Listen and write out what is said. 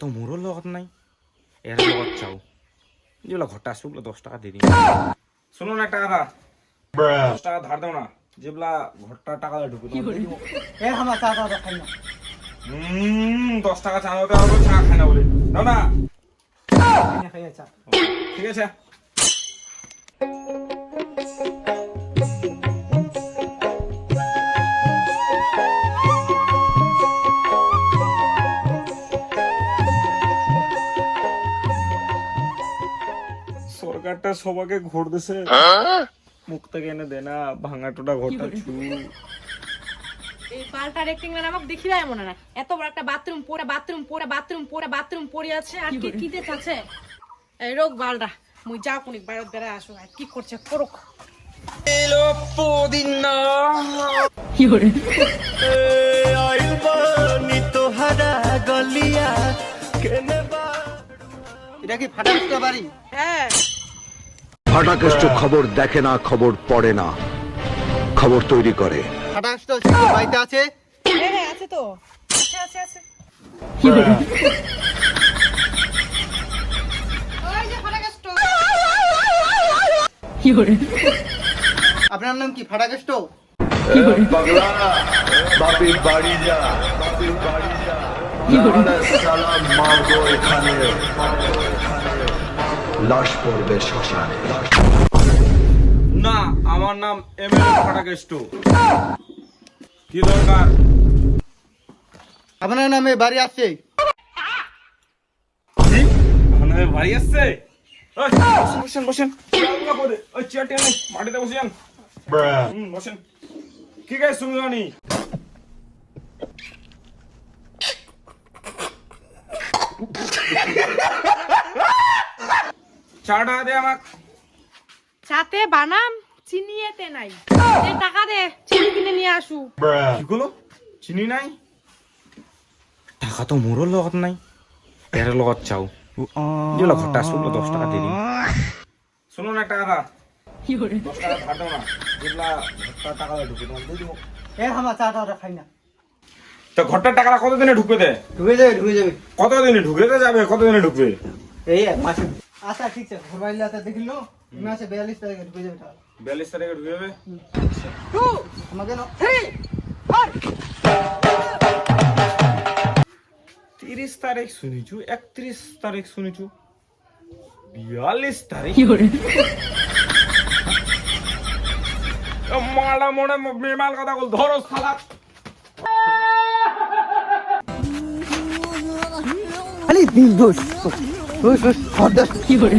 তো মোরও লগত নাই। এর লগত চাও। যেগুলো ঘরটা আসবে ওগুলো দশ টাকা দিয়ে দিন শুনো না একটা কথা। দশ টাকা ধার দাও না। যেগুলা ঘরটা টাকা ঢুকে। এ আমার চা দাও খাই না। হুম দশ টাকা চা দাও তো চা খাই না বলে। দাও না। ঠিক আছে। সরকারটা সবাইকে ঘর দিছে। মুখ থেকে এনে দে না ভাঙা টোটা ঘরটা ছু। এই পাল্টা রেক্টিং না আমাকে দেখি মনে না এত বড় একটা বাথরুম পরে বাথরুম পরে বাথরুম পরে বাথরুম পরে আছে আর কি কিতে চাচ্ছে? এই রোগ বালটা মুই যাও বাইরে বেড়া আসো আর কি করছে করুক। এটা কি ফাটা ফুটা বাড়ি? হ্যাঁ। ফাটাকেষ্ট খবর দেখে না খবর পড়ে না। খবর তৈরি করে। বাড়িতে আছে? হ্যাঁ হ্যাঁ আছে তো। আছে আছে আছে। ওই যে আপনার নাম কি ফাটা কেষ্ট বাড়ি যা বাপি বাড়ি যা। সালাম মারবো এখানে। লাশ পড়বে শ্মশানে। না আমার নাম এম এল ফাটাকেষ্ট কি দরকার? আপনার নামে বাড়ি আছে? কি? আপনাদের বাড়ি আসছে বসেন বসেন বসেন। করে ওই চেয়ার মাটিতে বসেন বসেন। কি গাছ শুনজানি চাটা দে আমাক। সাথে বানাম নাই। টাকা দে চিনি কিনে নিয়ে আসু। কি গুলো চিনি নাই? টাকা তো মোরও লগত নাই এর লগত চাও। যেগুলো ঘরটা আসবে দশ টাকা দিয়ে শুনো না দশ টাকা ধার দাও না। যেগুলা ঘরটা টাকা ঢুকে তোমার দিয়ে দিবো এ আমার চা দাও খাই না। তো ঘরটার টাকাটা কতদিনে ঢুকবে দে? ঢুকে যাবে ঢুকে যাবে। কতদিনে ঢুকে তো যাবে কতদিনে ঢুকবে? এই এক মাসে আচ্ছা ঠিক আছে ঘর বাড়ি আছে দেখিল মাসে বিয়াল্লিশ তারিখে ঢুকে যাবে বিয়াল্লিশ তারিখে ঢুকে যাবে? আমাকে না তিরিশ তারিখ শুনিছু একত্রিশ তারিখ শুনিছু? বিয়াল্লিশ তারিখ? এ মালা মনে বেমাল কথা বল ধরো সালা খালি ঘর দোষ। কি করে